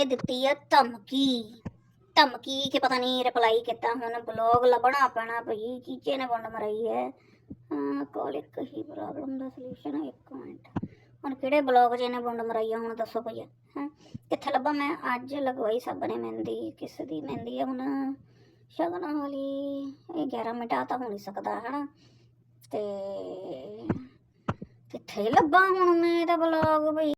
ਨੇ ਦਿੱਤੀ ਹੈ ਧਮਕੀ। ਧਮਕੀ ਕਿ ਪਤਾ ਨਹੀਂ ਰਿਪਲਾਈ ਕੀਤਾ ਹੁਣ ਬਲੌਗ ਲੱਭਣਾ ਪੈਣਾ ਭਈ ਕੀਚੇ ਨੇ ਵੰਡ ਮਰਾਈ ਹੈ ਹਾਂ ਹੀ ਪ੍ਰੋਬਲਮ ਦਾ ਸੋਲੂਸ਼ਨ ਹੈ ਇੱਕ ਮਿੰਟ। ਹੁਣ ਕਿਹੜੇ ਬਲੌਗ 'ਚ ਇਹਨੇ ਵੰਡ ਮਰਾਈ ਆ, ਹੁਣ ਦੱਸੋ ਭਈਆ ਹਾਂ, ਕਿੱਥੇ ਲੱਭਾਂ ਮੈਂ? ਅੱਜ ਲਗਵਾਈ ਸਭ ਨੇ ਮਹਿੰਦੀ, ਕਿਸ ਦੀ ਮਹਿੰਦੀ ਹੈ ਹੁਣ? ਸ਼ਗਨ ਵਾਲੀ। ਇਹ 11 ਮਿੰਟ ਆ ਤਾਂ ਹੋ ਨਹੀਂ ਸਕਦਾ, ਹਨਾ? ਤੇ ਕਿੱਥੇ ਲੱਭਾਂ ਹੁਣ ਮੈਂ ਇਹਦਾ ਬਲੌਗ ਭਈ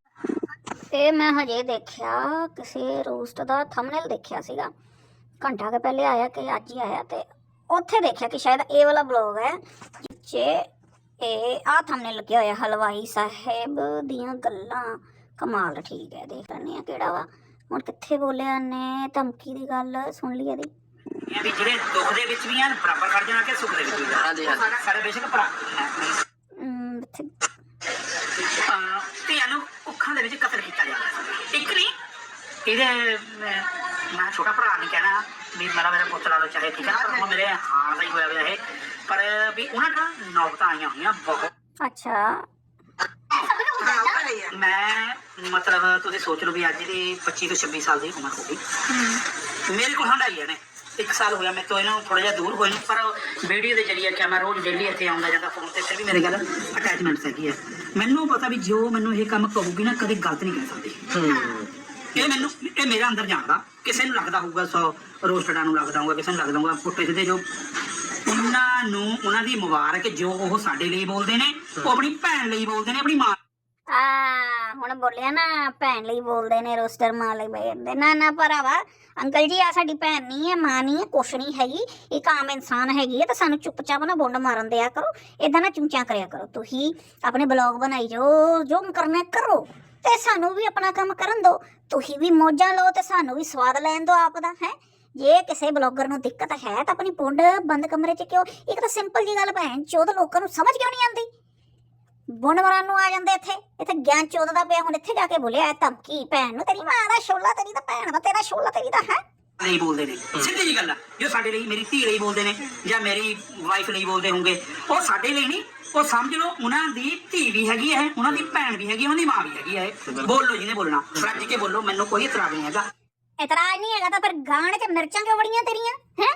ਇਹ ਮੈਂ ਹਜੇ ਦੇਖਿਆ ਕਿਸੇ ਰੋਸਟ ਦਾ ਥੰਬਨੇਲ ਦੇਖਿਆ ਸੀਗਾ। ਘੰਟਾ ਕੇ ਪਹਿਲੇ ਆਇਆ ਕਿ ਅੱਜ ਹੀ ਆਇਆ ਤੇ ਉੱਥੇ ਦੇਖਿਆ ਕਿ ਸ਼ਾਇਦ ਇਹ ਵਾਲਾ ਬਲੌਗ ਹੈ ਜਿੱਚੇ ਇਹ ਆ ਥੰਬਨੇਲ ਲੱਗਿਆ ਹੋਇਆ ਹਲਵਾਈ ਸਾਹਿਬ ਦੀਆਂ ਗੱਲਾਂ। ਕਮਾਲ ਠੀਕ ਹੈ ਦੇਖ ਲੈਂਦੇ ਆ ਕਿਹੜਾ ਵਾ। ਹੁਣ ਕਿੱਥੇ ਬੋਲਿਆ ਨੇ ਧਮਕੀ ਦੀ ਗੱਲ ਸੁਣ ਲਈ ਇਹਦੀ। ਇਹ ਵੀ ਜਿਹੜੇ ਦੁੱਖ ਦੇ ਵਿੱਚ ਵੀ ਆ ਬਰਾਬਰ ਖੜ ਜਾਣਾ ਕਿ ਸੁੱਖ ਦੇ ਵਿੱਚ ਵੀ ਹਾਂਜੀ, ਹਾਂਜੀ। ਸਾਡਾ ਬੇਸ਼ੱਕ ਭਰਾ। ਧੀਆਂ ਨੂੰ ਅੱਖਾਂ ਦੇ ਵਿੱਚ ਕਤਲ ਕੀਤਾ ਜਾਂਦਾ ਇੱਕ ਨਹੀਂ ਇਹਦੇ ਮੈਂ ਮੈਂ ਛੋਟਾ ਭਰਾ ਨਹੀਂ ਕਹਿਣਾ ਵੀ ਮੇਰਾ ਮੇਰਾ ਪੁੱਤ ਲਾ ਲਓ ਚਾਹੇ ਠੀਕ ਹੈ ਪਰ ਉਹ ਮੇਰੇ ਹਾਲ ਦਾ ਹੀ ਹੋਇਆ ਹੋਇਆ ਇਹ ਪਰ ਵੀ ਉਹਨਾਂ ਦਾ ਨੌਬਤਾਂ ਆਈਆਂ ਹੋਈਆਂ ਬਹੁਤ ਅੱਛਾ ਮੈਂ ਮਤਲਬ ਤੁਸੀਂ ਸੋਚ ਲਓ ਵੀ ਅੱਜ ਦੀ 25 ਤੋਂ 26 ਸਾਲ ਦੀ ਉਮਰ ਹੋ ਗਈ ਮੇਰੇ ਕੋਲ ਹੰਡਾਈ ਹੈ ਨੇ ਇੱਕ ਸਾਲ ਹੋਇਆ ਮੈਂ ਤੋਂ ਇਹਨਾਂ ਨੂੰ ਥੋੜਾ ਜਿਹਾ ਦੂਰ ਨੂੰ ਪਰ ਵੀਡੀਓ ਦੇ ਜਰੀਏ ਕਿ ਮੈਂ ਰੋਜ਼ ਡੇਲੀ ਇੱਥੇ ਆਉਂਦਾ ਜਾਂਦਾ ਫੋਨ ਤੇ ਫਿਰ ਵੀ ਮੇਰੇ ਗੱਲ ਅਟੈਚਮੈਂਟ ਹੈਗੀ ਹੈ ਮੈਨੂੰ ਪਤਾ ਵੀ ਜੋ ਮੈਨੂੰ ਇਹ ਕੰਮ ਕਹੂਗੀ ਨਾ ਕਦੇ ਗਲਤ ਨਹੀਂ ਕਹਿ ਸਕਦੀ। ਇਹ ਮੈਨੂੰ ਇਹ ਮੇਰਾ ਅੰਦਰ ਜਾਣਦਾ ਕਿਸੇ ਨੂੰ ਲੱਗਦਾ ਹੋਊਗਾ ਸੌ ਰੋਸਟਰਾਂ ਨੂੰ ਲੱਗਦਾ ਹੋਊਗਾ ਕਿਸੇ ਨੂੰ ਲੱਗਦਾ ਹੋਊਗਾ ਪੁੱਟੇ ਸਿੱਧੇ ਜੋ। ਉਹਨਾਂ ਨੂੰ ਉਹਨਾਂ ਦੀ ਮੁਬਾਰਕ ਜੋ ਉਹ ਸਾਡੇ ਲਈ ਬੋਲਦੇ ਨੇ ਉਹ ਆਪਣੀ ਭੈਣ ਲਈ ਬੋਲਦੇ ਨੇ ਆਪਣੀ ਮਾਂ। ਆ ਹੁਣ ਬੋਲਿਆ ਨਾ, ਭੈਣ ਲਈ ਬੋਲਦੇ ਨੇ, ਰੋਸਟਰ ਮਾਂ ਲਈ ਬੋਲਦੇ। ਨਾ ਨਾ ਭਰਾਵਾ, ਅੰਕਲ ਜੀ ਆ ਸਾਡੀ ਭੈਣ ਨਹੀਂ ਹੈ, ਮਾਂ ਨਹੀਂ ਹੈ, ਕੁਛ ਨਹੀਂ ਹੈਗੀ। ਇੱਕ ਆਮ ਇਨਸਾਨ ਹੈਗੀ ਹੈ ਤਾਂ ਸਾਨੂੰ ਚੁੱਪਚਾਪ ਨਾ ਬੁੰਡ ਮਾਰਨ ਦਿਆ ਕਰੋ। ਇਦਾਂ ਨਾ ਚੁੰਚਾ ਕਰਿਆ ਕਰੋ। ਤੁਸੀਂ ਆਪਣੇ ਬਲੌਗ ਬਣਾਈ ਜਾਓ, ਜੋ ਕਰਨਾ ਕਰੋ। ਤੇ ਸਾਨੂੰ ਵੀ ਆਪਣਾ ਕੰਮ ਕਰਨ ਦਿਓ। ਤੁਸੀਂ ਵੀ ਮੌਜਾਂ ਲਓ ਤੇ ਸਾਨੂੰ ਵੀ ਸਵਾਦ ਲੈਣ ਦਿਓ ਆਪ ਦਾ, ਹੈ। ਜੇ ਕਿਸੇ ਬਲੌਗਰ ਨੂੰ ਦਿੱਕਤ ਹੈ ਤਾਂ ਆਪਣੀ ਪੁੰਡ ਬੰਦ ਕਮਰੇ 'ਚ ਕਿਉਂ? ਇੱਕ ਤਾਂ ਸਿੰਪਲ ਜੀ ਗੱਲ ਭੈਣ ਚੋਦ ਲੋਕਾਂ ਨੂੰ ਸਮਝ ਕਿਉਂ ਨਹੀਂ ਆਉਂਦੀ? ਬੁਣ ਮਰਨ ਨੂੰ ਆ ਜਾਂਦੇ ਇੱਥੇ? ਇੱਥੇ ਗਿਆਨ ਚੋਦ ਦਾ ਪਿਆ ਹੁਣ ਇੱਥੇ ਜਾ ਕੇ ਬੋਲਿਆ ਧਮਕੀ ਭੈਣ ਨੂੰ ਤੇਰੀ ਮਾਂ ਦਾ ਸ਼ੋਲਾ ਤੇਰੀ ਦਾ ਭੈਣ ਦਾ ਤੇਰਾ ਸ਼ੋਲਾ ਤੇਰੀ ਦਾ ਹੈ। ਲਈ ਬੋਲਦੇ ਨੇ। ਸਿੱਧੀ ਜੀ ਗੱਲ ਆ ਜੋ ਸਾਡੇ ਲਈ ਮੇਰੀ ਧੀ ਲਈ ਬੋਲਦੇ ਨੇ ਜਾਂ ਮੇਰੀ ਵਾਈਫ ਲਈ ਬੋਲਦੇ ਹੋਣਗੇ ਉਹ ਸਾਡੇ ਲਈ ਨਹੀਂ। ਉਹ ਸਮਝ ਲਓ ਉਹਨਾਂ ਦੀ ਧੀ ਵੀ ਹੈਗੀ ਹੈ ਉਹਨਾਂ ਦੀ ਭੈਣ ਵੀ ਹੈਗੀ ਉਹਨਾਂ ਦੀ ਮਾਂ ਵੀ ਹੈਗੀ ਹੈ। ਬੋਲੋ ਜਿਹਨੇ ਬੋਲਣਾ ਰੱਜ ਕੇ ਬੋਲੋ ਮੈਨੂੰ ਕੋਈ ਇਤਰਾਜ਼ ਨਹੀਂ ਹੈਗਾ। ਇਤਰਾਜ਼ ਨਹੀਂ ਹੈਗਾ ਤਾਂ ਫਿਰ ਗਾਣੇ 'ਚ ਮਿਰਚਾਂ ਕਿਉਂ ਬੜੀਆਂ ਤੇਰੀਆਂ ਹੈ?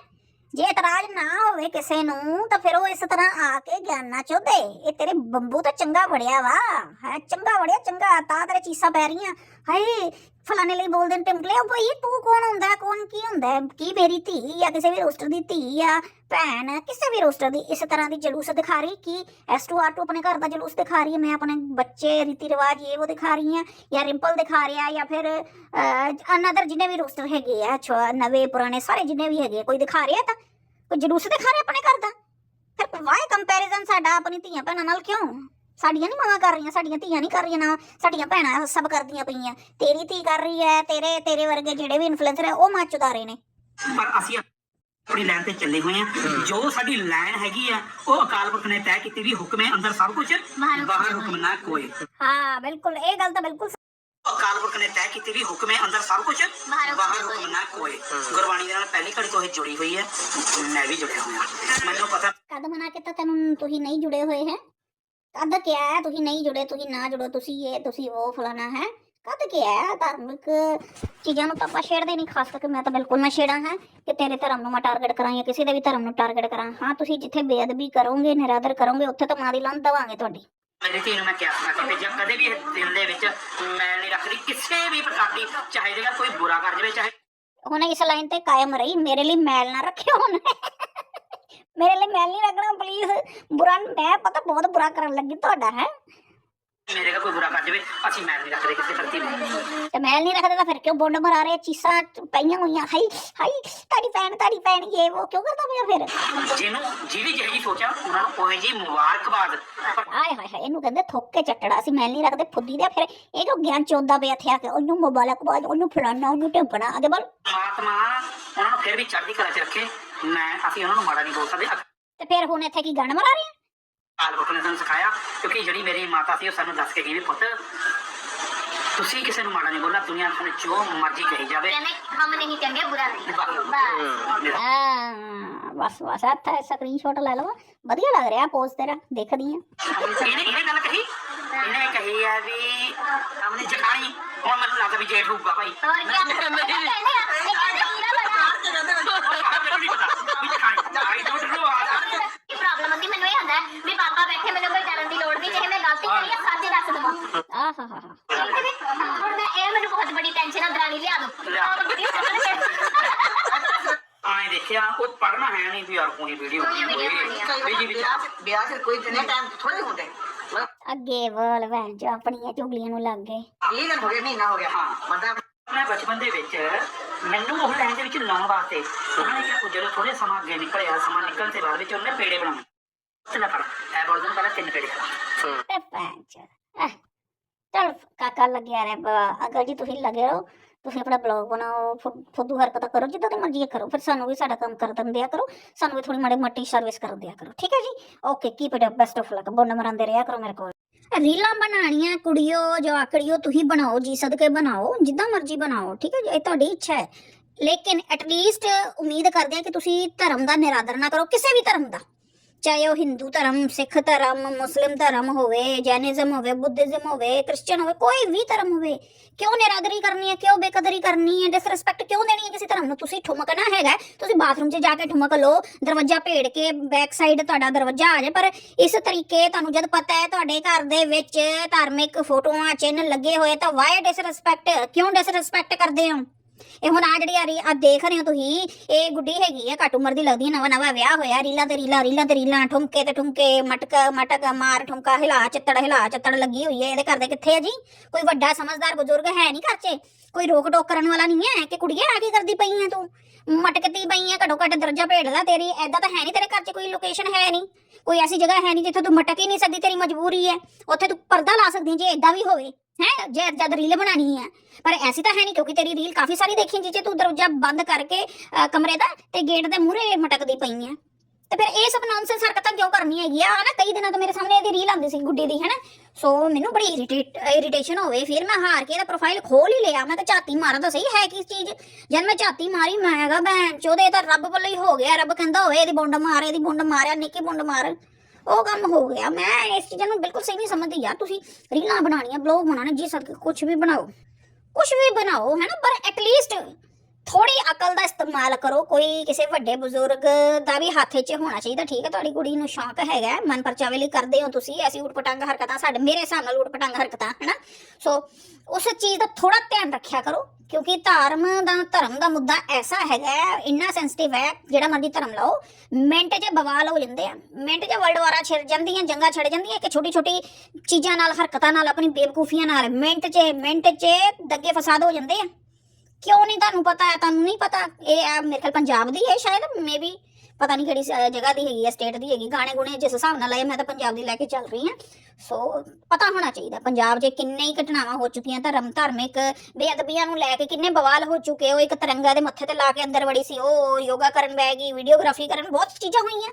ਜੇ ਇਤਰਾਜ਼ ਨਾ ਹੋਵੇ ਕਿਸੇ ਨੂੰ, ਤਾਂ ਫਿਰ ਉਹ ਇਸ ਤਰ੍ਹਾਂ ਆ ਕੇ ਗਿਆਨਾ ਚੋਦੇ। ਇਹ ਤੇਰੇ ਬੰਬੂ ਤਾਂ ਚੰਗਾ ਵੜਿਆ ਵਾ। ਹੈ, ਚੰਗਾ ਵੜਿਆ, ਚੰਗਾ। ਤਾਂ ਤੇਰੇ ਚੀਸਾਂ ਪੈ ਰਹੀਆਂ। ਹਾਏ ਫਲਾਣੇ ਲਈ ਬੋਲਦੇ ਨੇ ਟਿਮਕਲੇ ਉਹ ਭਈ ਤੂੰ ਕੌਣ ਹੁੰਦਾ ਕੌਣ ਕੀ ਹੁੰਦਾ? ਕੀ ਮੇਰੀ ਧੀ ਜਾਂ ਕਿਸੇ ਵੀ ਰੋਸਟਰ ਦੀ ਧੀ ਆ ਭੈਣ ਕਿਸੇ ਵੀ ਰੋਸਟਰ ਦੀ ਇਸ ਤਰ੍ਹਾਂ ਦੀ ਜਲੂਸ ਦਿਖਾ ਰਹੀ ਕਿ S2R2 ਆਪਣੇ ਘਰ ਦਾ ਜਲੂਸ ਦਿਖਾ ਰਹੀ ਹੈ? ਮੈਂ ਆਪਣੇ ਬੱਚੇ ਰੀਤੀ ਰਿਵਾਜ ਇਹ ਉਹ ਦਿਖਾ ਰਹੀ ਹਾਂ ਜਾਂ ਰਿੰਪਲ ਦਿਖਾ ਰਿਹਾ ਜਾਂ ਫਿਰ ਅਨਦਰ ਜਿੰਨੇ ਵੀ ਰੋਸਟਰ ਹੈਗੇ ਆ ਨਵੇਂ ਪੁਰਾਣੇ ਸਾਰੇ ਜਿੰਨੇ ਵੀ ਹੈਗੇ ਆ, ਕੋਈ ਦਿਖਾ ਰਿਹਾ ਤਾਂ? ਕੋਈ ਜਲੂਸ ਦਿਖਾ ਰਿਹਾ ਆਪਣੇ ਘਰ ਦਾ? ਫਿਰ ਵਾਈ ਕੰਪੈਰੀਜ਼ਨ ਸਾਡਾ ਆਪਣੀ ਧੀਆਂ ਭੈਣਾਂ ਨਾਲ ਕਿਉਂ? ਸਾਡੀਆਂ ਨਹੀਂ ਮਾਵਾਂ ਕਰ ਰਹੀਆਂ ਸਾਡੀਆਂ ਧੀਆਂ ਨਹੀਂ ਕਰ ਰਹੀਆਂ ਨਾ ਸਾਡੀਆਂ ਭੈਣਾਂ ਸਭ ਕਰਦੀਆਂ ਪਈਆਂ। ਤੇਰੀ ਧੀ ਕਰ ਰਹੀ ਹੈ ਤੇਰੇ ਤੇਰੇ ਵਰਗੇ ਜਿਹੜੇ ਵੀ ਇਨਫਲੂਐਂਸਰ ਹੈ ਉਹ ਮੱਚ ਉਤਾਰੇ ਨੇ। ਪਰ ਅਸੀਂ ਆਪਣੀ ਲਾਈਨ ਤੇ ਚੱਲੇ ਹੋਏ ਆ ਜੋ ਸਾਡੀ ਲਾਈਨ ਹੈਗੀ ਆ ਉਹ ਅਕਾਲ ਪੁਰਖ ਨੇ ਤੈਅ ਕੀਤੀ ਵੀ ਹੁਕਮ ਹੈ ਅੰਦਰ ਸਭ ਕੁਝ ਬਾਹਰ ਹੁਕਮ ਨਾ ਕੋਈ ਹਾਂ ਬਿਲਕੁਲ ਇਹ ਗੱਲ ਤਾਂ ਬਿਲਕੁਲ ਅਕਾਲ ਪੁਰਖ ਨੇ ਤੈਅ ਕੀਤੀ ਵੀ ਹੁਕਮ ਹੈ ਅੰਦਰ ਸਭ ਕੁਝ ਬਾਹਰ ਹੁਕਮ ਨਾ ਕੋਈ ਗੁਰਬਾਣੀ ਦੇ ਨਾਲ ਪਹਿਲੀ ਘੜੀ ਤੋਂ ਇਹ ਜੁੜੀ ਹੋਈ ਹੈ। ਮੈਂ ਵੀ ਜੁੜਿਆ ਹੋਇਆ। ਮੈਨੂੰ ਪਤਾ ਕਦ ਮਨਾ ਕੀਤਾ ਤੈਨੂੰ ਤੁਸੀਂ ਨਹੀਂ ਜੁੜੇ ਹੋਏ ਹੈ। ਕਦ ਕਿਹਾ ਹੈ? ਤੁਸੀਂ ਨਹੀਂ ਜੁੜੇ ਤੁਸੀਂ ਨਾ ਜੁੜੋ ਤੁਸੀਂ ਇਹ ਤੁਸੀਂ ਉਹ ਫਲਾਣਾ ਹੈ। ਕਦ ਕਿਹਾ ਹੈ? ਧਾਰਮਿਕ ਚੀਜ਼ਾਂ ਨੂੰ ਤਾਂ ਆਪਾਂ ਛੇੜਦੇ ਨਹੀਂ ਖਾਸ ਕਰਕੇ ਮੈਂ ਤਾਂ ਬਿਲਕੁਲ ਨਾ ਛੇੜਾਂ ਹੈ। ਕਿ ਤੇਰੇ ਧਰਮ ਨੂੰ ਮੈਂ ਟਾਰਗੇਟ ਕਰਾਂ ਜਾਂ ਕਿਸੇ ਦੇ ਵੀ ਧਰਮ ਨੂੰ ਟਾਰਗੇਟ ਕਰਾਂ। ਹਾਂ ਤੁਸੀਂ ਜਿੱਥੇ ਬੇਅਦਬੀ ਕਰੋਗੇ ਨਿਰਾਦਰ ਕਰੋਗੇ ਉੱਥੇ ਤਾਂ ਮਾਂ ਦੀ ਲੰਨ ਦਵਾਂਗੇ ਤੁਹਾਡੀ। ਮੇਰੀ ਧੀ ਨੂੰ ਮੈਂ ਕਿਹਾ ਸੁਣਾ ਕੇ ਭੇਜਿਆ ਕਦੇ ਵੀ ਦਿਲ ਦੇ ਵਿੱਚ ਮੈਲ ਨਹੀਂ ਰੱਖਦੀ ਕਿਸੇ ਵੀ ਪ੍ਰਕਾਰ ਦੀ ਚਾਹੇ ਜੇਕਰ ਕੋਈ ਬੁਰਾ ਕਰ ਜਾਵੇ ਚਾਹੇ ਹੁਣ ਇਸ ਲਾਈਨ ਤੇ ਕਾਇਮ ਰਹੀ ਮੇਰੇ ਲਈ ਮੈਲ ਨਾ ਰੱਖਿਓ ਹੁਣ। ਮੇਰੇ ਲਈ ਮੈਲ ਨਹੀਂ ਰੱਖਣਾ ਪਲੀਜ਼ ਬੁਰਾ, ਮੈਂ ਪਤਾ ਬਹੁਤ ਬੁਰਾ ਕਰਨ ਲੱਗੀ ਤੁਹਾਡਾ, ਹੈ। ਮੇਰੇ ਦਾ ਕੋਈ ਬੁਰਾ ਕਰ ਜਾਵੇ ਅਸੀਂ ਮੈਲ ਨਹੀਂ ਰੱਖਦੇ ਕਿਸੇ ਪ੍ਰਤੀ ਵੀ ਤੇ ਮੈਲ ਨਹੀਂ ਰੱਖਦੇ ਤਾਂ ਫਿਰ ਕਿਉਂ ਬੁੰਡ ਮਰਾ ਰਹੇ ਚੀਸਾਂ ਪਈਆਂ ਹੋਈਆਂ। ਹਾਈ ਹਾਈ ਤੁਹਾਡੀ ਭੈਣ ਤੁਹਾਡੀ ਭੈਣ ਇਹ ਉਹ ਕਿਉਂ ਕਰਦਾ ਪਿਆ ਫਿਰ? ਜਿਹਨੂੰ ਜਿਹਦੀ ਜਿਹੀ ਸੋਚਾ ਉਹਨਾਂ ਨੂੰ ਉਹੀ ਜੀ ਮੁਬਾਰਕਬਾਦ। ਹਾਏ ਹਾਏ ਹਾਏ ਇਹਨੂੰ ਕਹਿੰਦੇ ਥੁੱਕ ਕੇ ਚੱਟੜਾ ਅਸੀਂ ਮੈਲ ਨਹੀਂ ਰੱਖਦੇ ਫੁੱਦੀ ਦੇ ਫਿਰ ਇਹ ਜੋ ਗਿਆਨ ਚੋਦਾ ਪਿਆ ਇੱਥੇ ਆ ਕੇ ਉਹਨੂੰ ਮੁਬਾਰਕਬਾਦ ਉਹਨੂੰ ਫਲਾਣਾ ਉਹਨੂੰ ਢਿੰਪਣਾ ਅੱਗੇ ਬੋਲ। ਪਰਮਾਤਮਾ ਉਹਨਾਂ ਨੂੰ ਫਿਰ ਵੀ ਚੜ੍ਹਦੀ ਕਲਾ 'ਚ ਰੱਖੇ। ਮੈਂ ਅਸੀਂ ਉਹਨਾਂ ਨੂੰ ਮਾੜਾ ਨਹੀਂ ਬੋਲ ਸਕਦੇ। ਤੇ ਫਿਰ ਹੁਣ ਇੱਥੇ ਕੀ ਗਣ ਮਰਾ ਰਹੇ ਆ ਅਕਾਲ ਪੁਰਖ ਨੇ ਸਾਨੂੰ ਸਿਖਾਇਆ ਕਿਉਂਕਿ ਜਿਹੜੀ ਮੇਰੀ ਮਾਤਾ ਸੀ ਉਹ ਸਾਨੂੰ ਦੱਸ ਕੇ ਗਈ ਵੀ ਪੁੱਤ ਤੁਸੀਂ ਕਿਸੇ ਨੂੰ ਮਾੜਾ ਨਹੀਂ ਬੋਲਣਾ ਦੁਨੀਆ ਤੁਹਾਨੂੰ ਜੋ ਮਰਜ਼ੀ ਕਹੀ ਜਾਵੇ कहने हम नहीं कहेंगे बुरा नहीं ਬਸ। ਹਾਂ ਬਸ ਬਸ ਇੱਥੇ ਸਕਰੀਨਸ਼ਾਟ ਲੈ ਲਓ ਵਧੀਆ ਲੱਗ ਰਿਹਾ ਪੋਜ਼ ਤੇਰਾ ਦੇਖਦੀ ਆ ਇਹਨੇ ਇਹਨੇ ਗੱਲ ਕਹੀ ਇਹਨੇ ਕਹੀ ਆ ਵੀ ਆਪਣੇ ਜਖਾਣੀ ਹੁਣ ਮੈਨੂੰ ਲੱਗਦਾ ਵੀ ਜੇਠ ਹੋਊਗਾ ਭਾਈ ਹੋਰ ਕੀ ਕਹਿੰਦੇ ਆ ਇਹ ਕਹਿੰਦੇ ਹੀਰਾ ਬਣਾ ਮੈਨੂੰ ਨਹੀਂ ਪਤਾ ਵੀ ਜਖਾਣੀ I don't know Ki problem ਹੁੰਦੀ ਮੈਨੂੰ ਇਹ ਹੁੰਦਾ ਹੈ ਵੀ ਹੁਣ ਮੈਂ ਇਹ ਮੈਨੂੰ ਬਹੁਤ ਬੜੀ ਟੈਨਸ਼ਨ ਆ ਦਰਾਣੀ ਲਿਆ ਦੋ ਆਏ ਦੇਖਿਆ ਉਹ ਪੜਨਾ ਹੈ ਨਹੀਂ ਵੀ ਯਾਰ ਕੋਈ ਵੀਡੀਓ ਕੋਈ video ਬਣਨੀ ਆ। ਵੀ ਜੀ ਵਿਆਹ ਚ ਵਿਆਹ ਚ ਕੋਈ ਦਿਨੇ ਟਾਈਮ ਥੋੜੇ ਹੁੰਦੇ ਮਤਲਬ ਅੱਗੇ ਬੋਲ ਭੈਣ ਜੋ ਆਪਣੀਆਂ ਚੁਗਲੀਆਂ ਨੂੰ ਲੱਗ ਗਏ 20 ਦਿਨ ਹੋ ਗਏ ਮਹੀਨਾ ਹੋ ਗਿਆ ਹਾਂ। ਬੰਦਾ ਮੈਂ ਬਚਪਨ ਦੇ ਵਿੱਚ ਮੈਨੂੰ ਉਹ ਲੈਣ ਦੇ ਵਿੱਚ ਲਾਉਣ ਵਾਸਤੇ ਉਹਨਾਂ ਨੇ ਕਿਹਾ ਕਿ ਜਦੋਂ ਥੋੜੇ ਸਮਾਂ ਅੱਗੇ ਨਿਕਲਿਆ ਸਮਾਂ ਨਿਕਲਣ ਦੇ ਬਾਅਦ ਵਿੱਚ ਉਹਨੇ ਪੇੜੇ ਬਣਾਉਣੇ ਤੇ ਨਾ ਪੜਾ ਐ ਬੋਲ ਦਿਨ ਪਹਿਲਾਂ ਤਿੰਨ ਪੇੜੇ ਖੜਾ ਤੇ ਭੈਣ ਚੋ ਚਲ ਕਾਕਾ ਲੱਗਿਆ ਰੇ ਅਗਰ ਜੀ ਤੁਸੀਂ ਲੱਗੇ ਰਹੋ ਤੁਸੀਂ ਆਪਣਾ ਬਲੌਗ ਬਣਾਓ ਫੁ- ਫੁੱਦੂ ਹਰਕਤਾਂ ਕਰੋ ਜਿੱਦਾਂ ਦੀ ਮਰਜ਼ੀ ਕਰੋ ਫਿਰ ਸਾਨੂੰ ਵੀ ਸਾਡਾ ਕੰਮ ਕਰ ਦਿੰਦਿਆ ਕਰੋ ਸਾਨੂੰ ਵੀ ਥੋੜੀ ਮਾੜੀ ਮੱਟੀ ਸਰਵਿਸ ਕਰ ਦਿਆ ਕਰੋ ਠੀਕ ਹੈ ਜੀ okay keep it best of luck bone ਮਰਾਂਦੇ ਰਿਹਾ ਕਰੋ ਮੇਰੇ ਕੋਲ ਰੀਲਾਂ ਬਣਾਣੀਆਂ ਕੁੜੀਓ ਜਵਾਕੜੀਓ ਤੁਸੀਂ ਬਣਾਓ ਜੀ ਸਦਕੇ ਬਣਾਓ ਜਿੱਦਾਂ ਮਰਜ਼ੀ ਬਣਾਓ ਠੀਕ ਹੈ ਜੀ ਇਹ ਤੁਹਾਡੀ ਇੱਛਾ ਹੈ ਲੇਕਿਨ ਐਟਲੀਸਟ ਉਮੀਦ ਕਰਦੇ ਹਾਂ ਕਿ ਤੁਸੀਂ ਧਰਮ ਦਾ ਨਿਰਾਦਰ ਨਾ ਕਰੋ ਕਿਸੇ ਵੀ ਧਰਮ ਦਾ ਚਾਹੇ ਉਹ ਹਿੰਦੂ ਧਰਮ, ਸਿੱਖ ਧਰਮ, ਮੁਸਲਿਮ ਧਰਮ ਹੋਵੇ, ਜੈਨਿਜ਼ਮ ਹੋਵੇ, ਬੁੱਧਿਜ਼ਮ ਹੋਵੇ ਕ੍ਰਿਸਚੀਅਨ ਹੋਵੇ, ਕੋਈ ਵੀ ਧਰਮ ਹੋਵੇ, ਕਿਉਂ ਨਿਰਾਦਰੀ ਕਰਨੀ ਹੈ, ਕਿਉਂ ਬੇਕਦਰੀ ਕਰਨੀ ਹੈ ਡਿਸਰੈਸਪੈਕਟ ਕਿਉਂ ਦੇਣੀ ਹੈ ਕਿਸੇ ਧਰਮ ਨੂੰ? ਤੁਸੀਂ ਠੁਮਕਣਾ ਹੈਗਾ, ਤੁਸੀਂ ਬਾਥਰੂਮ 'ਚ ਜਾ ਕੇ ਠੁਮਕ ਲਓ, ਦਰਵਾਜ਼ਾ ਭੇੜ ਕੇ ਬੈਕ ਸਾਈਡ ਤੁਹਾਡਾ ਦਰਵਾਜ਼ਾ ਆ ਜਾਏ, ਪਰ ਇਸ ਤਰੀਕੇ ਤੁਹਾਨੂੰ ਜਦ ਪਤਾ ਹੈ ਤੁਹਾਡੇ ਘਰ ਦੇ ਵਿੱਚ ਧਾਰਮਿਕ ਫੋਟੋਆਂ, ਚਿੰਨ੍ਹ ਲੱਗੇ ਹੋਏ, ਤਾਂ ਵਾਈ ਡਿਸਰੈਸਪੈਕਟ ਕਿਉਂ ਡਿਸਰੈਸਪੈਕਟ ਕਰਦੇ ਹੋ? ਇਹ ਹੁਣ ਆ ਜਿਹੜੀ ਆ ਦੇਖ ਰਹੇ ਹੋ ਤੁਸੀਂ, ਇਹ ਗੁੱਡੀ ਹੈਗੀ ਆ, ਘੱਟ ਉਮਰ ਦੀ ਲੱਗਦੀ ਹੈ ਨਵਾਂ ਨਵਾਂ ਵਿਆਹ ਹੋਇਆ, ਰੀਲਾਂ ਤੇ ਰੀਲਾਂ ਰੀਲਾਂ ਤੇ ਰੀਲਾਂ, ਠੁਮਕੇ ਤੇ ਠੁਮਕੇ, ਮਟਕ ਮਟਕ, ਮਾਰ, ਠੁਮਕਾ, ਹਿਲਾ, ਚੱਤੜ ਹਿਲਾ, ਚੱਤੜ ਲੱਗੀ ਹੋਈ ਹੈ ਇਹਦੇ ਘਰ ਦੇ ਕਿੱਥੇ ਆ ਜੀ? ਕੋਈ ਵੱਡਾ ਸਮਝਦਾਰ ਬਜ਼ੁਰਗ ਹੈ ਨਹੀਂ ਘਰ 'ਚ? ਕੋਈ ਰੋਕ ਟੋਕ ਕਰਨ ਵਾਲਾ ਨਹੀਂ ਹੈ? ਕਿ ਕੁੜੀਏ ਆ ਕੀ ਕਰਦੀ ਪਈ ਆ ਤੂੰ? ਮਟਕਦੀ ਪਈ ਹੈ ਘਟੋ ਘੱਟ ਦਰਜਾ ਭੇੜ ਲੈ ਤੇਰੀ ਐਦਾਂ ਤਾਂ ਹੈ ਨਹੀਂ ਤੇਰੇ ਘਰ 'ਚ ਕੋਈ ਲੋਕੇਸ਼ਨ ਹੈ ਨਹੀਂ ਕੋਈ ਐਸੀ ਜਗ੍ਹਾ ਹੈ ਨਹੀਂ ਜਿੱਥੇ ਤੂੰ ਮਟਕ ਹੀ ਨਹੀਂ ਸਕਦੀ, ਤੇਰੀ ਮਜਬੂਰੀ ਹੈ। ਉੱਥੇ ਤੂੰ ਪਰਦਾ ਲਾ ਸਕਦੀ ਜੇ ਐਦਾਂ ਵੀ ਹੋਵੇ। ਹੈ? ਜੇ ਜਦ ਰੀਲ ਬਣਾਣੀ ਹੈ ਪਰ ਐਸੀ ਤਾਂ ਹੈ ਨਹੀਂ, ਕਿਉਂਕਿ ਤੇਰੀ ਰੀਲ ਕਾਫੀ ਸਾਰੀ ਦੇਖੀ ਜਿੱਚੇ ਤੂੰ ਦਰਵਾਜ਼ਾ ਬੰਦ ਕਰਕੇ ਕਮਰੇ ਦਾ ਤੇ ਗੇਟ ਦੇ ਮੂਹਰੇ ਮਟਕਦੀ ਪਈ ਹੈ ਤੇ ਫਿਰ ਇਹ ਸਭ ਨੌਨਸੈਂਸ ਹਰਕਤਾਂ ਕਿਉਂ ਕਰਨੀ ਹੈਗੀ ਆ ਨਾ, ਕਈ ਦਿਨਾਂ ਤੋਂ ਮੇਰੇ ਸਾਹਮਣੇ ਇਹਦੀ ਰੀਲ ਆਉਂਦੀ ਸੀ ਗੁੱਡੀ ਦੀ, ਹੈਨਾ? ਸੋ ਮੈਨੂੰ ਬੜੀ ਇਰੀਟੇਟ ਇਰੀਟੇਸ਼ਨ ਹੋਵੇ, ਫਿਰ ਮੈਂ ਹਾਰ ਕੇ ਇਹਦਾ ਪ੍ਰੋਫਾਈਲ ਖੋਲ ਹੀ ਲਿਆ। ਮੈਂ ਤਾਂ ਝਾਤੀ ਮਾਰਾਂ ਤਾਂ ਸਹੀ, ਹੈ ਕੀ ਚੀਜ਼? ਜਦ ਮੈਂ ਝਾਤੀ ਮਾਰੀ, ਮੈਂ ਹੈਗਾ ਭੈਣ ਚੋਦੇ ਤਾਂ ਰੱਬ ਵੱਲੋਂ ਹੀ ਹੋ ਗਿਆ। ਰੱਬ ਕਹਿੰਦਾ ਹੋਵੇ, ਇਹਦੀ ਬੁੰਡ ਮਾਰ, ਇਹਦੀ ਬੁੰਡ ਮਾਰਿਆ ਨਿੱਕੀ ਬੁੰਡ ਮਾਰ। ਉਹ ਕੰਮ ਹੋ ਗਿਆ। ਮੈਂ ਇਸ ਚੀਜ਼ਾਂ ਨੂੰ ਬਿਲਕੁਲ ਸਹੀ ਨਹੀਂ ਸਮਝਦੀ। ਯਾਰ ਤੁਸੀਂ ਰੀਲਾਂ ਬਣਾਉਣੀਆਂ ਬਲੌਗ ਬਣਾਉਣੇ, ਜੀ ਸਰ ਕੁਝ ਵੀ ਬਣਾਓ। ਕੁਝ ਵੀ ਬਣਾਓ, ਹੈ ਨਾ? ਪਰ ਐਟਲੀਸਟ ਥੋੜੀ ਅਕਲ ਦਾ ਇਸਤੇਮਾਲ ਕਰੋ, ਕੋਈ ਕਿਸੇ ਵੱਡੇ ਬਜ਼ੁਰਗ ਦਾ ਵੀ ਹੱਥ 'ਚ ਹੋਣਾ ਚਾਹੀਦਾ, ਠੀਕ ਹੈ? ਤੁਹਾਡੀ ਕੁੜੀ ਨੂੰ ਸ਼ੌਂਕ ਹੈਗਾ, ਮਨ ਪਰਚਾਵੇ ਲਈ ਕਰਦੇ ਹੋ ਤੁਸੀਂ, ਐਸੀ ਉਟਪਟਾਂਗ ਹਰਕਤਾਂ, ਸਾਡੇ, ਮੇਰੇ ਹਿਸਾਬ ਨਾਲ ਉਟਪਟਾਂਗ ਹਰਕਤਾਂ ਹੈ ਨਾ ਸੋ ਉਸ ਚੀਜ਼ ਦਾ ਥੋੜਾ ਧਿਆਨ ਰੱਖਿਆ ਕਰੋ, ਕਿਉਂਕਿ ਧਰਮ ਦਾ ਧਰਮ ਦਾ ਮੁੱਦਾ ਐਸਾ ਹੈਗਾ, ਇੰਨਾ ਸੈਂਸਿਟਿਵ ਹੈ, ਜਿਹੜਾ ਮਰਜ਼ੀ ਧਰਮ ਲਾਓ, ਮਿੰਟ 'ਚ ਬਵਾਲ ਹੋ ਜਾਂਦੇ ਆ, ਮਿੰਟ 'ਚ ਵਰਲਡ ਵਾਰਾਂ ਛਿੜ ਜਾਂਦੀਆਂ, ਜੰਗਾਂ ਛਿੜ ਜਾਂਦੀਆਂ ਕਿ ਛੋਟੀ ਛੋਟੀ ਚੀਜ਼ਾਂ ਨਾਲ, ਹਰਕਤਾਂ ਨਾਲ, ਆਪਣੀ ਬੇਵਕੂਫੀਆਂ ਨਾਲ, ਮਿੰਟ 'ਚ ਮਿੰਟ 'ਚ ਦੱਗੇ ਫਸਾਦ ਹੋ ਜਾਂਦੇ ਆ। ਕਿਉਂ ਨਹੀਂ ਤੁਹਾਨੂੰ ਪਤਾ ਹੈ? ਤੁਹਾਨੂੰ ਨਹੀਂ ਪਤਾ? ਇਹ ਆ ਮੇਰੇ ਖਿਆਲ ਪੰਜਾਬ ਦੀ ਹੈ ਸ਼ਾਇਦ? ਮੇਬੀ ਪਤਾ ਨਹੀਂ ਕਿਹੜੀ ਸ- ਜਗ੍ਹਾ ਦੀ ਹੈਗੀ ਹੈ ਸਟੇਟ ਦੀ ਹੈਗੀ, ਗਾਣੇ ਗੁਣੇ ਜਿਸ ਹਿਸਾਬ ਨਾਲ ਆਏ ਮੈਂ ਤਾਂ ਪੰਜਾਬ ਦੀ ਲੈ ਕੇ ਚੱਲ ਰਹੀ ਹਾਂ। ਸੋ ਪਤਾ ਹੋਣਾ ਚਾਹੀਦਾ। ਪੰਜਾਬ 'ਚ ਕਿੰਨੇ ਹੀ ਘਟਨਾਵਾਂ ਹੋ ਚੁੱਕੀਆਂ, ਧਰਮ, ਧਾਰਮਿਕ ਬੇਅਦਬੀਆਂ ਨੂੰ ਲੈ ਕੇ ਕਿੰਨੇ ਬਵਾਲ ਹੋ ਚੁੱਕੇ ਉਹ ਇੱਕ ਤਿਰੰਗਾ ਦੇ ਮੱਥੇ ਤੇ ਲਾ ਕੇ ਅੰਦਰ ਵੜੀ ਸੀ, ਉਹ ਯੋਗਾ ਕਰਨ ਬਹਿ ਗਈ ਵੀਡੀਓਗ੍ਰਾਫੀ ਕਰਨ, ਬਹੁਤ ਚੀਜ਼ਾਂ ਹੋਈਆਂ।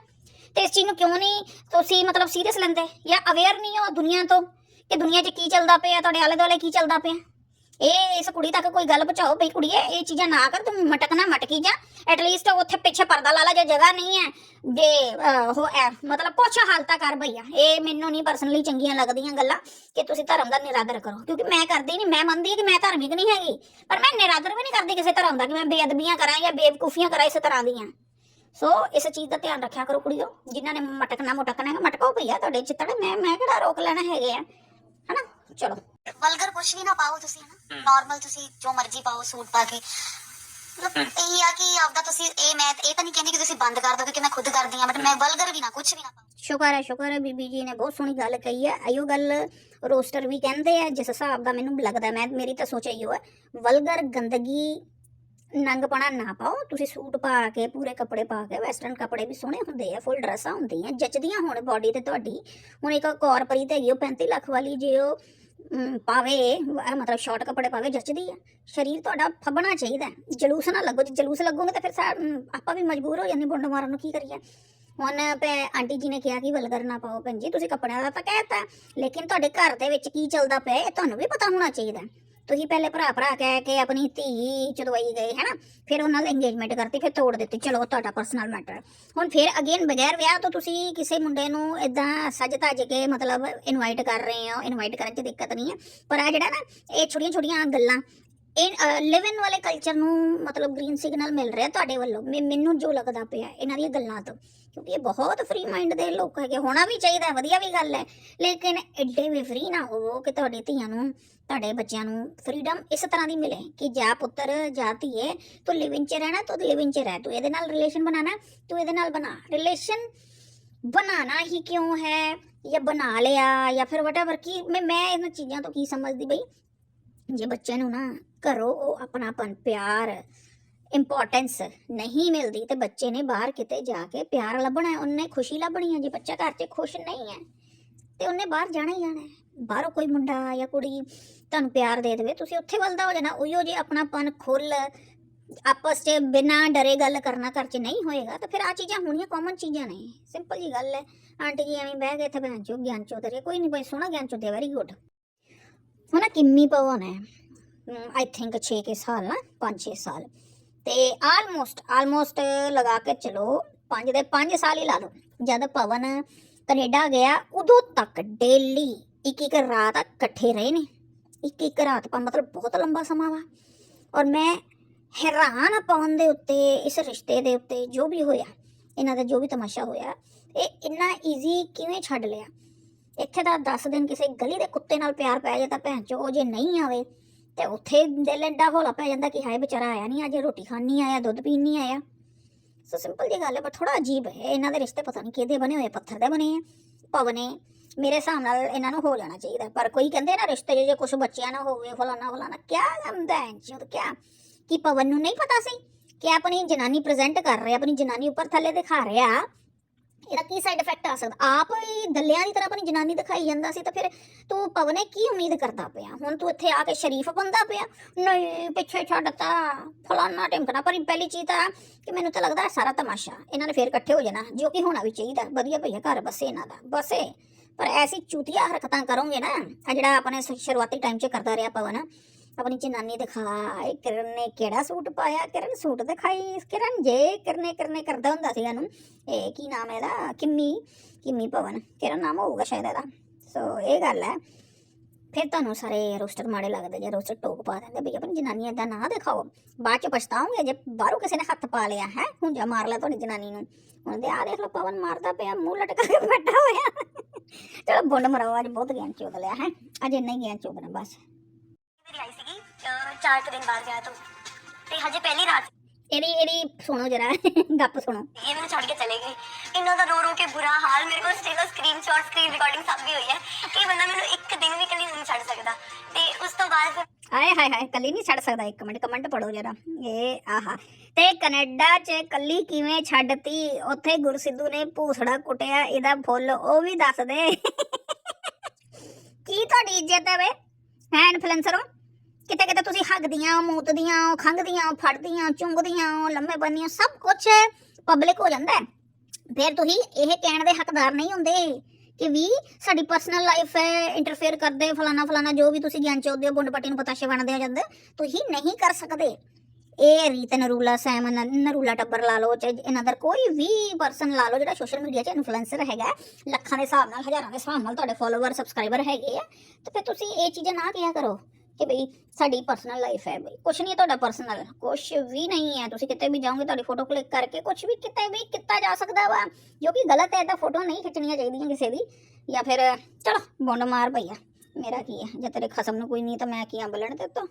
ਤੇ ਇਸ ਚੀਜ਼ ਨੂੰ ਕਿਉਂ ਨਹੀਂ ਤੁਸੀਂ ਮਤਲਬ ਸੀਰੀਅਸ ਲੈਂਦੇ ਜਾਂ ਅਵੇਅਰ ਨਹੀਂ ਹੋ ਦੁਨੀਆ ਤੋਂ ਕਿ ਦੁਨੀਆ 'ਚ ਕੀ ਚੱਲਦਾ ਪਿਆ, ਤੁਹਾਡੇ ਆਲੇ ਦੁਆਲੇ ਕੀ ਚੱਲਦਾ ਪਿਆ? ਇਹ ਇਸ ਕੁੜੀ ਤੱਕ ਕੋਈ ਗੱਲ ਪਹੁੰਚਾਓ ਬਈ ਕੁੜੀਏ ਇਹ ਚੀਜ਼ਾਂ ਨਾ ਕਰ ਤੂੰ ਮਟਕਣਾ ਮਟਕੀ ਜਾ। ਐਟਲੀਸਟ ਉੱਥੇ ਪਿੱਛੇ ਪਰਦਾ ਲਾ ਲਾ ਜੇ ਜਗ੍ਹਾ ਨਹੀਂ ਹੈ ਜੇ ਅਹ, ਮਤਲਬ ਕੁਛ ਹਾਲਤਾ ਕਰ ਭਈਆ ਇਹ ਮੈਨੂੰ ਨਹੀਂ ਪਰਸਨਲੀ ਚੰਗੀਆਂ ਲੱਗਦੀਆਂ ਗੱਲਾਂ ਕਿ ਤੁਸੀਂ ਧਰਮ ਦਾ ਨਿਰਾਦਰ ਕਰੋ। ਕਿਉਂਕਿ ਮੈਂ ਕਰਦੀ ਨਹੀਂ ਮੈਂ ਮੰਨਦੀ ਹਾਂ ਕਿ ਮੈਂ ਧਾਰਮਿਕ ਨਹੀਂ ਹੈਗੀ ਪਰ ਮੈਂ ਨਿਰਾਦਰ ਵੀ ਨਹੀਂ ਕਰਦੀ ਕਿਸੇ ਧਰਮ ਦਾ ਕਿ ਮੈਂ ਬੇਅਦਬੀਆਂ ਕਰਾਂ ਜਾਂ ਬੇਵਕੂਫੀਆਂ ਕਰਾਂ ਇਸ ਤਰ੍ਹਾਂ ਦੀਆਂ। ਸੋ ਇਸ ਚੀਜ਼ ਦਾ ਧਿਆਨ ਰੱਖਿਆ ਕਰੋ ਕੁੜੀਓ। ਜਿਨ੍ਹਾਂ ਨੇ ਮਟਕਣਾ ਮੁਟਕਣਾ ਹੈ ਭਈਆ ਤੁਹਾਡੇ ਚਿੱਤੜ ਮੈਂ ਮੈਂ ਕਿਹੜਾ ਰੋਕ ਲੈਣਾ ਹੈਗੇ ਆ। ਹਨਾ? ਚਲੋ। ਵਲਗਰ ਕੁਛ ਵੀ ਨਾ ਪਾਓ ਤੁਸੀਂ ਹਨਾ? ਨਾਰਮਲ ਤੁਸੀਂ ਜੋ ਮਰਜ਼ੀ ਪਾਓ ਸੂਟ ਪਾ ਕੇ। ਮਤਲਬ ਇਹ ਆ ਕਿ ਆਪਦਾ ਤੁਸੀਂ ਇਹ ਮੈਂ ਇਹ ਤਾਂ ਨਹੀਂ ਕਹਿੰਦੀ ਕਿ ਤੁਸੀਂ ਬੰਦ ਕਰ ਦਿਓ ਕਿ ਮੈਂ ਖੁਦ ਕਰਦੀ ਆ ਬਟ ਮੈਂ ਵਲਗਰ ਵੀ ਨਾ ਕੁਛ ਵੀ ਨਾ ਪਾਓ ਸ਼ੁਕਰ ਹੈ ਸ਼ੁਕਰ ਹੈ ਬੀਬੀ ਜੀ ਨੇ ਬਹੁਤ ਸੋਹਣੀ ਗੱਲ ਕਹੀ ਹੈ। ਆਇਓ ਗੱਲ ਰੋਸਟਰ ਵੀ ਕਹਿੰਦੇ ਆ ਜਿਸ ਹਿਸਾਬ ਦਾ ਮੈਨੂੰ ਲੱਗਦਾ ਮੈਂ ਮੇਰੀ ਤਾਂ ਸੋਚ ਇਹੋ ਹੈ ਵਲਗਰ ਗੰਦਗੀ ਨੰਗਪਣਾ ਨਾ ਪਾਓ। ਤੁਸੀਂ ਸੂਟ ਪਾ ਕੇ ਪੂਰੇ ਕੱਪੜੇ ਪਾ ਕੇ ਵੈਸਟਰਨ ਕੱਪੜੇ ਵੀ ਸੋਹਣੇ ਹੁੰਦੇ ਆ ਫੁੱਲ ਡਰੈਸਾਂ ਹੁੰਦੀਆਂ ਜੱਚਦੀਆਂ ਹੁਣ ਬਾਡੀ ਤੇ ਤੁਹਾਡੀ। ਹੁਣ ਇੱਕ ਕੌਰਪਰੀ ਤੇ ਹੈਗੀ ਉਹ 35 ਲੱਖ ਵਾਲੀ ਜੇ ਉਹ ਪਾਵੇ ਮਤਲਬ ਸ਼ਾਰਟ ਕੱਪੜੇ ਪਾਵੇ, ਜੱਚਦੀ ਆ। ਸਰੀਰ ਤੁਹਾਡਾ ਫੱਬਣਾ ਚਾਹੀਦਾ ਜਲੂਸ ਨਾ ਲੱਗੋ, ਜੇ ਜਲੂਸ ਲੱਗੋਗੇ ਤਾਂ ਫਿਰ ਆਪਾਂ ਵੀ ਮਜਬੂਰ ਹੋ ਜਾਂਦੇ ਬੁੰਡ ਮਾਰਨ ਨੂੰ, ਕੀ ਕਰੀਏ? ਹੁਣ ਪੈ, ਆਂਟੀ ਜੀ ਨੇ ਕਿਹਾ ਕਿ ਵਲਗਰ ਨਾ ਪਾਓ ਭੈਣ ਜੀ, ਤੁਸੀਂ ਕੱਪੜਿਆਂ ਦਾ ਤਾਂ ਕਹਿਤਾ ਲੇਕਿਨ ਤੁਹਾਡੇ ਘਰ ਦੇ ਵਿੱਚ ਕੀ ਚੱਲਦਾ ਪਿਆ, ਇਹ ਤੁਹਾਨੂੰ ਵੀ ਪਤਾ ਹੋਣਾ ਚਾਹੀਦਾ ਤੁਸੀਂ ਪਹਿਲੇ ਭਰਾ ਭਰਾ ਕਹਿ ਕੇ ਆਪਣੀ ਧੀ ਚਦਵਾਈ ਗਏ, ਹੈਨਾ, ਫਿਰ ਉਹਨਾਂ ਨਾਲ ਇੰਗੇਜਮੈਂਟ ਕਰਤੀ, ਫਿਰ ਤੋੜ ਦਿੱਤੀ, ਚਲੋ ਤੁਹਾਡਾ ਪਰਸਨਲ ਮੈਟਰ ਹੁਣ ਫਿਰ ਅਗੇਨ ਬਗੈਰ ਵਿਆਹ ਤੋਂ ਤੁਸੀਂ ਕਿਸੇ ਮੁੰਡੇ ਨੂੰ ਇਦਾਂ ਸੱਜ ਧੱਜ ਕੇ ਮਤਲਬ ਇਨਵਾਈਟ ਕਰ ਰਹੇ ਹੋ ਇਨਵਾਈਟ ਕਰਨ 'ਚ ਦਿੱਕਤ ਨਹੀਂ ਹੈ। ਪਰ ਆ ਜਿਹੜਾ ਨਾ, ਇਹ ਛੋਟੀਆਂ ਛੋਟੀਆਂ ਗੱਲਾਂ ਇਹ ਲਿਵ ਇਨ ਵਾਲੇ ਕਲਚਰ ਨੂੰ ਮਤਲਬ ਗ੍ਰੀਨ ਸਿਗਨਲ ਮਿਲ ਰਿਹਾ ਤੁਹਾਡੇ ਵੱਲੋਂ। ਮੈਨੂੰ ਜੋ ਲੱਗਦਾ ਪਿਆ ਇਹਨਾਂ ਦੀਆਂ ਗੱਲਾਂ ਤੋਂ, ਕਿਉਂਕਿ ਇਹ ਬਹੁਤ ਫ੍ਰੀ ਮਾਈਂਡ ਦੇ ਲੋਕ ਹੈਗੇ, ਹੋਣਾ ਵੀ ਚਾਹੀਦਾ, ਵਧੀਆ ਵੀ ਗੱਲ ਹੈ। ਲੇਕਿਨ ਐਡੇ ਵੀ ਫ੍ਰੀ ਨਾ ਹੋਵੋ ਕਿ ਤੁਹਾਡੀ ਧੀਆਂ ਨੂੰ, ਤੁਹਾਡੇ ਬੱਚਿਆਂ ਨੂੰ ਫ੍ਰੀडम ਇਸ ਤਰ੍ਹਾਂ ਦੀ ਮਿਲੇ ਕਿ ਜਾ ਪੁੱਤਰ, ਜਾ ਧੀਏ, ਤੂੰ ਲਿਵ ਇਨ ਚ ਰਹਿਣਾ, ਤੂੰ ਲਿਵ ਇਨ ਚ ਰਹਿ, ਤੂੰ ਇਹਦੇ ਨਾਲ ਰਿਲੇਸ਼ਨ ਬਣਾਣਾ ਤੂੰ ਇਹਦੇ ਨਾਲ ਬਣਾ। ਰਿਲੇਸ਼ਨ ਬਣਾਣਾ ਹੀ ਕਿਉਂ ਹੈ ਜਾਂ ਬਣਾ ਲਿਆ ਜਾਂ ਫਿਰ ਵਟਐਵਰ ਕੀ, ਮੈਂ ਮੈਂ ਇਹਨਾਂ ਚੀਜ਼ਾਂ ਤੋਂ ਕੀ ਸਮਝਦੀ ਬਈ? ਜੇ ਬੱਚੇ ਨੂੰ ਨਾ ਘਰੋਂ ਉਹ ਆਪਣਾਪਨ, ਪਿਆਰ ਇੰਪੋਰਟੈਂਸ ਨਹੀਂ ਮਿਲਦੀ ਤੇ ਬੱਚੇ ਨੇ ਬਾਹਰ ਕਿਤੇ ਜਾ ਕੇ ਪਿਆਰ ਲੱਭਣਾ ਹੈ, ਉਹਨੇ ਖੁਸ਼ੀ ਲੱਭਣੀ ਹੈ, ਜੇ ਬੱਚਾ ਘਰ 'ਚ ਖੁਸ਼ ਨਹੀਂ ਹੈ, ਤੇ ਉਹਨੇ ਬਾਹਰ ਜਾਣਾ ਹੀ ਜਾਣਾ ਹੈ। ਬਾਹਰੋਂ ਕੋਈ ਮੁੰਡਾ ਜਾਂ ਕੁੜੀ ਤੁਹਾਨੂੰ ਪਿਆਰ ਦੇ ਦੇਵੇ, ਤੁਸੀਂ ਉੱਥੇ ਵੱਲਦਾ ਹੋ ਜਾਣਾ, ਉਹੀਓ ਜੇ ਆਪਣਾਪਨ ਖੁੱਲ ਆਪਸ 'ਚ ਬਿਨਾਂ ਡਰੇ ਗੱਲ ਕਰਨਾ ਘਰ 'ਚ ਨਹੀਂ ਹੋਏਗਾ, ਤਾਂ ਫਿਰ ਆ ਚੀਜ਼ਾਂ ਹੋਣੀਆਂ ਕਾਮਨ ਚੀਜ਼ਾਂ ਨੇ। ਸਿੰਪਲ ਜੀ ਗੱਲ ਹੈ। ਆਂਟੀ ਜੀ ਐਵੇਂ ਬਹਿ ਗਏ ਇੱਥੇ, ਭੈਣ ਚੋ ਗਿਆਨ ਚੋਦਰੇ ਕੋਈ ਨਹੀਂ ਬਈ ਸੋਹਣਾ ਗਿਆਨ ਚੋਦਿਆ ਵੈਰੀ ਗੁੱਡ ਹੁਣ ਨਾ ਕਿੰਮੀ ਪਵਨ ਹੈ? ਆਈ ਥਿੰਕ 6 ਕੇ ਸਾਲ ਨਾ 5-6 ਸਾਲ। ਤੇ ਆਲਮੋਸਟ ਆਲਮੋਸਟ ਲਗਾ ਕੇ ਚਲੋ 5 ਦੇ 5 ਸਾਲ ਹੀ ਲਾ ਲਓ। ਜਦ ਪਵਨ ਕੈਨੇਡਾ ਗਿਆ, ਉਦੋਂ ਤੱਕ ਡੇਲੀ ਇੱਕ ਇੱਕ ਰਾਤ ਇਕੱਠੇ ਰਹੇ ਨੇ। ਇੱਕ ਇੱਕ ਰਾਤ ਪਾ, ਮਤਲਬ ਬਹੁਤ ਲੰਬਾ ਸਮਾਂ ਵਾ। ਔਰ ਮੈਂ ਹੈਰਾਨ ਆ ਪਵਨ ਦੇ ਉੱਤੇ, ਇਸ ਰਿਸ਼ਤੇ ਦੇ ਉੱਤੇ, ਜੋ ਵੀ ਹੋਇਆ, ਇਹਨਾਂ ਦਾ ਜੋ ਵੀ ਤਮਾਸ਼ਾ ਹੋਇਆ, ਇਹ ਇੰਨਾ ਈਜ਼ੀ ਕਿਵੇਂ ਛੱਡ ਲਿਆ? ਇੱਥੇ ਤਾਂ 10 ਦਿਨ ਕਿਸੇ ਗਲੀ ਦੇ ਕੁੱਤੇ ਨਾਲ ਪਿਆਰ ਪੈ ਜਾਏ ਤਾਂ ਭੈਣ ਚੋ ਜੇ ਨਹੀਂ ਆਵੇ, ਤੇ ਉੱਥੇ ਦਿਲ ਐਡਾ ਹੌਲਾ ਪੈ ਜਾਂਦਾ ਕਿ ਹਾਏ ਵਿਚਾਰਾ ਆਇਆ ਨਹੀਂ ਅੱਜ, ਰੋਟੀ ਖਾਣ ਨਹੀਂ ਆਇਆ, ਦੁੱਧ ਪੀਣ ਨਹੀਂ ਆਇਆ। ਸੋ ਸਿੰਪਲ ਜੀ ਗੱਲ ਹੈ ਪਰ ਥੋੜਾ ਅਜੀਬ ਹੈ, ਇਹਨਾਂ ਦੇ ਰਿਸ਼ਤੇ ਪਤਾ ਨਹੀਂ ਕਿਹਦੇ ਬਣੇ ਹੋਏ, ਪੱਥਰ ਦੇ ਬਣੇ ਆ ਪਵਨੇ ਮੇਰੇ ਹਿਸਾਬ ਨਾਲ ਇਹਨਾਂ ਨੂੰ ਹੋ ਜਾਣਾ ਚਾਹੀਦਾ, ਪਰ ਕੋਈ ਕਹਿੰਦੇ ਨਾ ਰਿਸ਼ਤੇ ਜੇ ਕੁਝ ਬੱਚਿਆਂ ਨਾਲ ਹੋਵੇ ਫਲਾਣਾ ਫਲਾਣਾ ਕਿਆ ਗੰਦਾ ਹੈ ਉਹ ਕਿਆ? ਕਿ ਪਵਨ ਨੂੰ ਨਹੀਂ ਪਤਾ ਸੀ, ਕਿ ਆਪਣੀ ਜਨਾਨੀ ਪ੍ਰੈਜ਼ੈਂਟ ਕਰ ਰਿਹਾ, ਆਪਣੀ ਜਨਾਨੀ ਉੱਪਰ ਥੱਲੇ ਦਿਖਾ ਰਿਹਾ ਇਹਦਾ ਕੀ ਸਾਈਡ ਇਫੈਕਟ ਆ ਸਕਦਾ? ਆਪ ਹੀ ਦੱਲਿਆਂ ਦੀ ਤਰ੍ਹਾਂ ਆਪਣੀ ਜਨਾਨੀ ਦਿਖਾਈ ਜਾਂਦਾ ਸੀ ਤਾਂ ਫਿਰ ਤੂੰ ਪਵਨੇ ਕੀ ਉਮੀਦ ਕਰਦਾ ਪਿਆ? ਹੁਣ ਤੂੰ ਇੱਥੇ ਆ ਕੇ ਸ਼ਰੀਫ ਬੰਦਾ ਪਿਆ? ਨਹੀਂ, ਪਿੱਛੇ ਛੱਡਤਾ ਫਲਾਨਾ ਟਿਮਕਣਾ ਪਰ ਪਹਿਲੀ ਚੀਜ਼ ਤਾਂ ਕਿ ਮੈਨੂੰ ਤਾਂ ਲੱਗਦਾ ਸਾਰਾ ਤਮਾਸ਼ਾ। ਇਹਨਾਂ ਨੇ ਫੇਰ ਇਕੱਠੇ ਹੋ ਜਾਣਾ। ਜੋ ਕਿ ਹੋਣਾ ਵੀ ਚਾਹੀਦਾ। ਵਧੀਆ ਭਈਆ ਘਰ, ਬਸੇ ਇਹਨਾਂ ਦਾ। ਬਸੇ। ਪਰ ਐਸੀ ਚੂਤੀਆ ਹਰਕਤਾਂ ਕਰੋਗੇ ਨਾ ਆ ਜਿਹੜਾ ਆਪਣੇ ਸ਼ੁਰੂਆਤੀ ਟਾਈਮ 'ਚ ਕਰਦਾ ਰਿਹਾ ਪਵਨ ਆਪਣੀ ਜਨਾਨੀ ਦਿਖਾਏ, ਕਿਰਨ ਨੇ ਕਿਹੜਾ ਸੂਟ ਪਾਇਆ? ਕਿਰਨ ਸੂਟ ਦਿਖਾਈ। ਕਿਰਨ, ਜੇ ਕਰਨੇ ਕਰਨੇ ਕਰਦਾ ਹੁੰਦਾ ਸੀ ਇਹਨੂੰ, ਇਹ ਕੀ ਨਾਮ ਹੈ ਇਹਦਾ? ਕਿੰਮੀ ਕਿੰਮੀ ਪਵਨ ਕਿਰਨ ਨਾਮ ਹੋਊਗਾ ਸ਼ਾਇਦ ਇਹਦਾ। ਸੋ ਇਹ ਗੱਲ ਹੈ। ਫਿਰ ਤੁਹਾਨੂੰ ਸਾਰੇ ਰੋਸਟਰ ਮਾੜੇ ਲੱਗਦੇ ਜੇ ਰੋਸਟਰ ਟੋਕ ਪਾ ਦਿੰਦੇ ਬਈ ਆਪਣੀ ਜਨਾਨੀ ਏਦਾਂ ਨਾ ਦਿਖਾਓ। ਬਾਅਦ ਚ ਪਛਤਾਓਗੇ ਜੇ ਬਾਹਰੋਂ ਕਿਸੇ ਨੇ ਹੱਥ ਪਾ ਲਿਆ, ਹੈ? ਹੁੰਜਾ ਮਾਰ ਲਿਆ ਤੁਹਾਡੀ ਜਨਾਨੀ ਨੂੰ। ਹੁਣ ਤੇ ਆ ਦੇਖ ਲਓ, ਪਵਨ ਮਾਰਦਾ ਪਿਆ, ਮੂੰਹ ਲਟਕਾ ਕੇ ਬੈਠਾ ਹੋਇਆ। ਚਲੋ, ਬੁੰਡ ਮਰਾਓ, ਅੱਜ ਬਹੁਤ ਗਿਆਨ ਚੋਦ ਲਿਆ, ਹੈ? ਅੱਜ ਇੰਨਾ ਹੀ ਗਿਆਨ ਚੋਦਣਾ ਬਸ। ਚਾਰ ਕੁ ਦਿਨ ਬਾਅਦ ਵਿਆਹ ਤੋਂ। ਤੇ ਹਜੇ ਪਹਿਲੀ ਰਾਤ। ਇਹਦੀ ਇਹਦੀ ਸੁਣੋ ਜਰਾ ਗੱਪ ਸੁਣੋ। ਇਹ ਮੈਨੂੰ ਛੱਡ ਕੇ ਚਲੇ ਗਏ। ਇਹਨਾਂ ਦਾ ਰੋ ਰੋ ਕੇ ਬੁਰਾ ਹਾਲ ਮੇਰੇ ਕੋਲ ਸਟੇਟਸ ਸਕਰੀਨਸ਼ਾਟ ਸਕਰੀਨ ਰਿਕਾਰਡਿੰਗ ਸਭ ਵੀ ਹੋਈ ਹੈ। ਇਹ ਬੰਦਾ ਮੈਨੂੰ ਇੱਕ ਦਿਨ ਵੀ ਕੱਲੀ ਨਹੀਂ ਛੱਡ ਸਕਦਾ। ਤੇ ਉਸ ਤੋਂ ਬਾਅਦ ਫਿਰ ਹਾਏ ਹਾਏ ਹਾਏ ਕੱਲੀ ਨਹੀਂ ਛੱਡ ਸਕਦਾ। ਇੱਕ ਮਿੰਟ ਕਮੈਂਟ ਪੜੋ ਜਰਾ। ਇਹ ਆਹਾ। ਤੇ ਕੈਨੇਡਾ 'ਚ ਕੱਲੀ ਕਿਵੇਂ ਛੱਡਤੀ? ਉੱਥੇ ਗੁਰਸਿੱਧੂ ਨੇ ਭੂਸੜਾ ਕੁੱਟਿਆ ਇਹਦਾ ਫੁੱਲ ਉਹ ਵੀ ਦੱਸ ਦੇ। ਕੀ ਤੁਹਾਡੀ ਇੱਜ਼ਤ ਹੈ ਵੇ? ਹੈ ਇਨਫਲੂਐਂਸਰ ਕਿਤੇ ਕਿਤੇ ਤੁਸੀਂ ਹੱਗਦੀਆਂ, ਮੂਤਦੀਆਂ ਖੰਗਦੀਆਂ ਫੜਦੀਆਂ, ਚੁੰਗਦੀਆਂ, ਲੰਮੇ ਬੰਨੀਆਂ, ਸਭ ਕੁਝ ਪਬਲਿਕ ਹੋ ਜਾਂਦਾ ਹੈ। ਫਿਰ ਤੁਸੀਂ ਇਹ ਕਹਿਣ ਦੇ ਹੱਕਦਾਰ ਨਹੀਂ ਹੁੰਦੇ ਕਿ ਵੀ ਸਾਡੀ ਪਰਸਨਲ ਲਾਈਫ ਹੈ ਇੰਟਰਫੇਅਰ ਕਰਦੇ ਫਲਾਣਾ ਫਲਾਣਾ ਜੋ ਵੀ ਤੁਸੀਂ ਗਿਆਨ ਚਾਹੁੰਦੇ ਹੋ ਬੁੰਡ ਨੂੰ ਪਤਾਸ਼ੇ ਬਣਦੇ ਹੋ ਜਾਂਦੇ ਤੁਸੀਂ ਨਹੀਂ ਕਰ ਸਕਦੇ। ਇਹ ਰੀਤ ਨਰੂਲਾ, ਸੈਮ ਨਰੂਲਾ ਟੱਬਰ ਲਾ ਲਓ, ਚਾਹੇ ਇਹਨਾਂ ਦਾ ਕੋਈ ਵੀ ਪਰਸਨ ਲਾ ਲਓ, ਜਿਹੜਾ ਸੋਸ਼ਲ ਮੀਡੀਆ 'ਚ ਇਨਫਲੂਐਂਸਰ ਹੈਗਾ ਲੱਖਾਂ ਦੇ ਹਿਸਾਬ ਨਾਲ, ਹਜ਼ਾਰਾਂ ਦੇ ਹਿਸਾਬ ਨਾਲ ਤੁਹਾਡੇ ਫਾਲੋਅਰ ਸਬਸਕ੍ਰਾਈਬਰ ਹੈਗੇ ਆ, ਤੇ ਫਿਰ ਤੁਸੀਂ ਇਹ ਚੀਜ਼ਾਂ ਨਾ ਕਿਹਾ ਕਰੋ। ਕਿ ਬਈ ਸਾਡੀ ਪਰਸਨਲ ਲਾਈਫ ਹੈ ਬਈ। ਕੁਛ ਨਹੀਂ ਤੁਹਾਡਾ ਪਰਸਨਲ ਕੁਛ ਵੀ ਨਹੀਂ ਹੈ। ਤੁਸੀਂ ਕਿਤੇ ਵੀ ਜਾਓਗੇ, ਤੁਹਾਡੀ ਫੋਟੋ ਕਲਿੱਕ ਕਰਕੇ ਕੁਛ ਵੀ ਕਿਤੇ ਵੀ ਕੀਤਾ ਜਾ ਸਕਦਾ ਵਾ, ਜੋ ਕਿ ਗਲਤ ਹੈ, ਤਾਂ ਫੋਟੋ ਨਹੀਂ ਖਿੱਚਣੀਆਂ ਚਾਹੀਦੀਆਂ ਕਿਸੇ ਦੀ। ਜਾਂ ਫਿਰ, ਚਲੋ ਬੁੰਡ ਮਾਰ ਭਈਆ। ਮੇਰਾ ਕੀ ਹੈ? ਜੇ ਤੇਰੇ ਖਸਮ ਨੂੰ ਕੋਈ ਨਹੀਂ ਤਾਂ ਮੈਂ ਕੀ ਆ ਅੰਬਲਣ ਤੇ ਤੋਂ?